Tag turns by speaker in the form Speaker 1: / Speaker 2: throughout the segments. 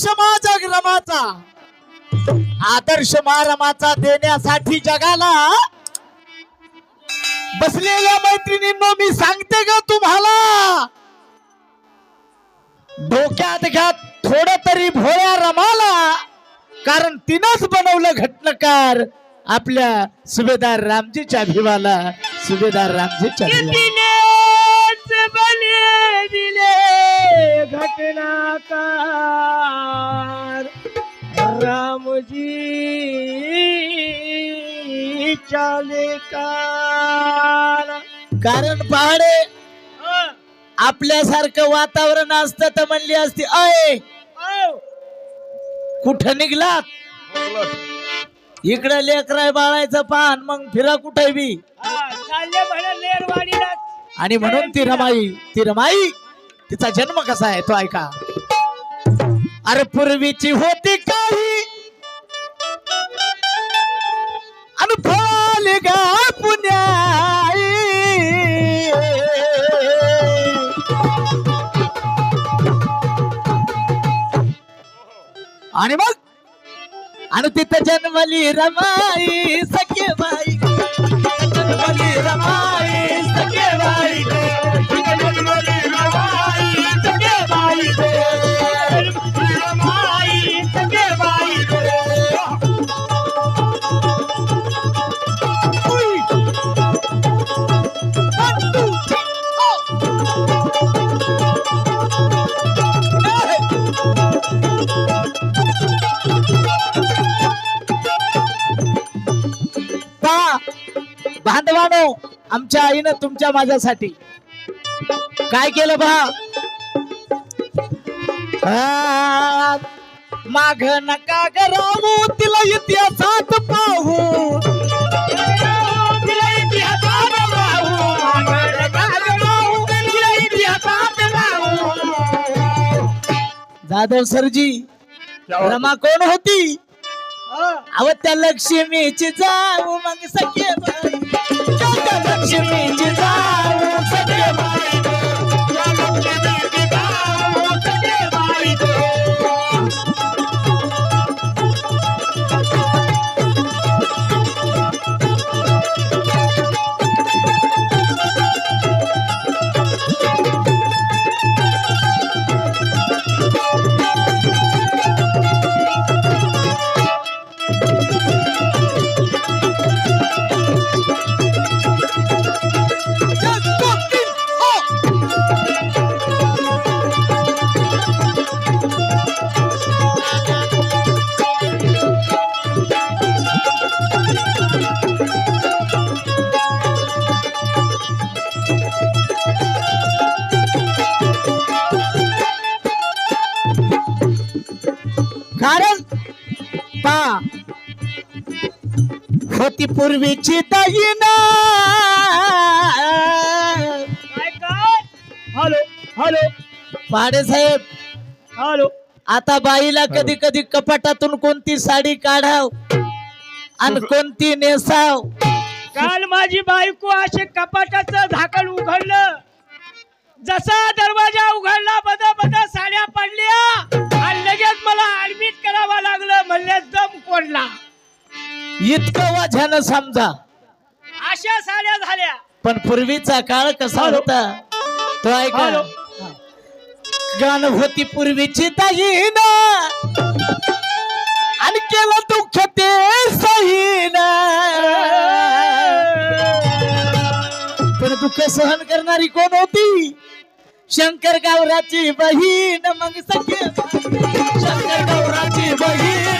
Speaker 1: आदर्श माझ्या रमाचा आदर्श मारमाचा देण्यासाठी जगाला बसलेल्या मैत्रिणींनो मी सांगते ग तुम्हाला. डोक्यात घ्या थोड तरी भोळ्या रमाला कारण तिनंच बनवलं घटनकार आपल्या सुभेदार रामजीच्या भिवाला सुभेदार रामजीच्या
Speaker 2: दिले. घटनाकार रामजी चाले कार
Speaker 1: कारण पहाडे आपल्यासारखं वातावरण असतं तर म्हणली असती अय कुठं निघलात? इकडे लेकराय बाळायचं पान मग फिरा कुठे बी? आणि म्हणून ती रमाई ती रमाई तिचा जन्म कसा आहे तो ऐका. अरे पूर्वीची होती काही. अनुभवली गा पुण्याई. आणि मग? आणि तिथं जन्मली रमाई सखे बाई. जन्मली रमाई. बांधवानो आमच्या आईनं तुमच्या माझ्यासाठी. काय केलं आ, माग नका करावू तिला इतिहासात पाहू. तिला इतिहासात पाहू. मागं नका करावू, तिला इतिहासात पाहू. जाधव सरजी रमा कोण होती? अव त्या लक्ष्मीची जाऊ मग सखे बाई त्या पा होती पूर्वीची
Speaker 2: काय हॅलो हॅलो.
Speaker 1: पाडे साहेब
Speaker 2: हॅलो.
Speaker 1: आता बाईला कधी कधी कपाटातून कोणती साडी काढाव आणि कोणती नेसाव.
Speaker 2: काल माझी बायको असे कपाटाचं झाकण उघडलं. जसा दरवाजा उघडला बदा बदा साड्या पडल्या आणि लगेच मला ऍडमिट करावं लागलं म्हणले दम कोडला
Speaker 1: इतकं वाझ्यानं समजा.
Speaker 2: अशा साड्या झाल्या.
Speaker 1: पण पूर्वीचा काळ कसा. होता? तो ऐका. गाणं होती पूर्वीची दाईन आणि केलं दुःख ते सहीन. पण दुःख सहन करणारी कोण होती? शंकर गावराची बहीण मग सखे शंकर गावराची बहीण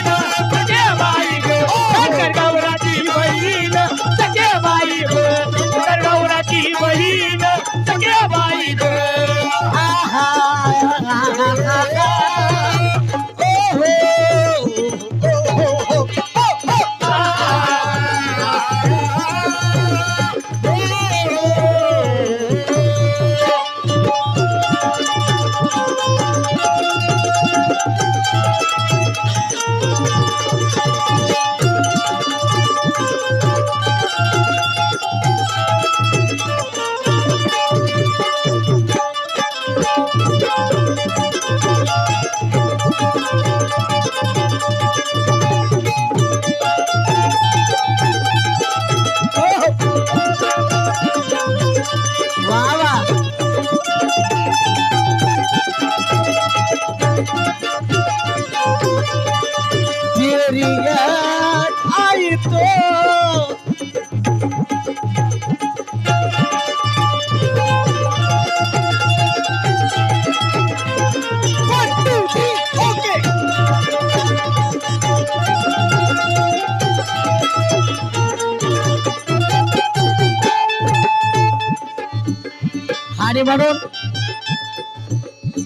Speaker 1: आणि म्हणून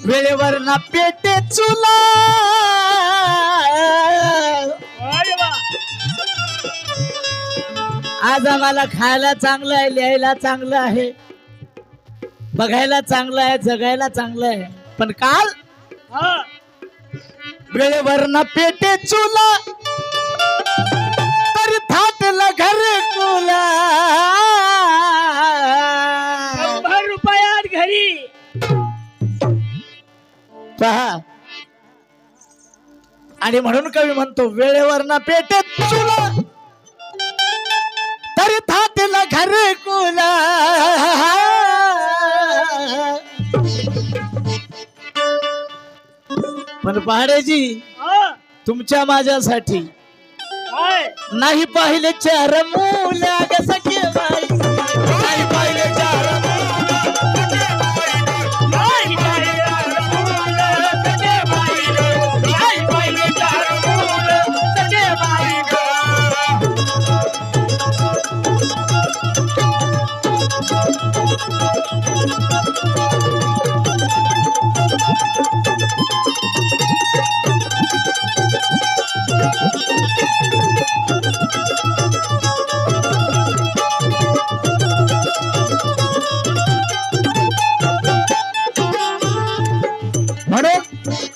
Speaker 1: वेळेवर ना पेटे चुला. आज आम्हाला खायला चांगलं आहे लिहायला चांगलं आहे बघायला चांगलं आहे जगायला चांगलं आहे पण काल. वेळेवर ना पेटे चुला पहा आणि म्हणून कवी म्हणतो वेळेवर ना पेटे चुला तरी थाटलं घर कुला पण पहाडेजी. तुमच्या माझ्यासाठी? नाही पाहिले चार मुला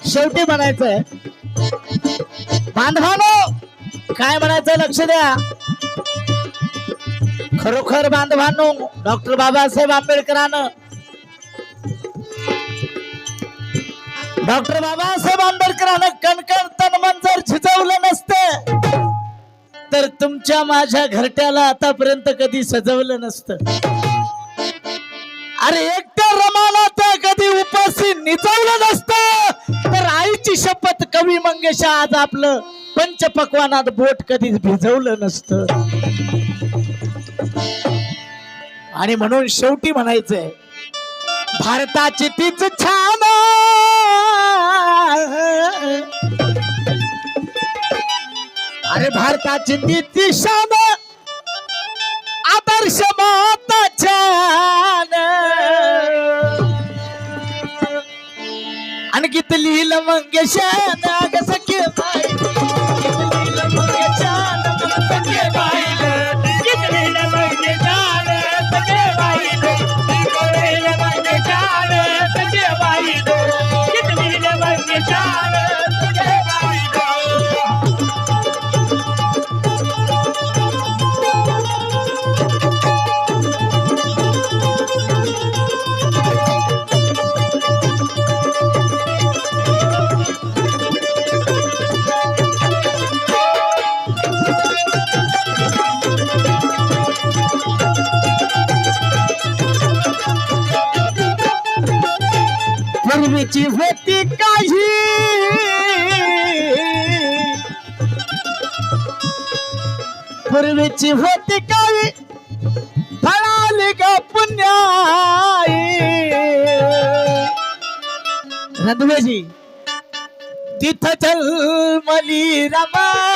Speaker 1: शेवटी म्हणायचंय बांधवानो काय म्हणायचं लक्ष द्या. खरोखर बांधवांनो डॉक्टर बाबासाहेब आंबेडकरानं डॉक्टर बाबासाहेब आंबेडकरानं कणकण तन मन जर झिजवलं नसतं तर तुमच्या माझ्या घरट्याला आतापर्यंत कधी सजवलं नसतं. अरे एकट्या रमाला त्या कधी उपाशी निजवलं नसतं. तर शपथ कवी मंगेशा आज आपलं पंचपक्वानात बोट कधीच भिजवलं नसतं. आणि म्हणून शेवटी म्हणायचंय भारताची तीच छान अरे भारताची तीच शान आदर्श माता
Speaker 2: ಅಣಗಿತ್ತಲಿ ಇಲ್ಲ ಮಂಗೇಶ
Speaker 1: त्याची होती काही पूर्वीची होती काही फळाली ग पुण्याई. रणवेजी तिथं जन्मली रमा.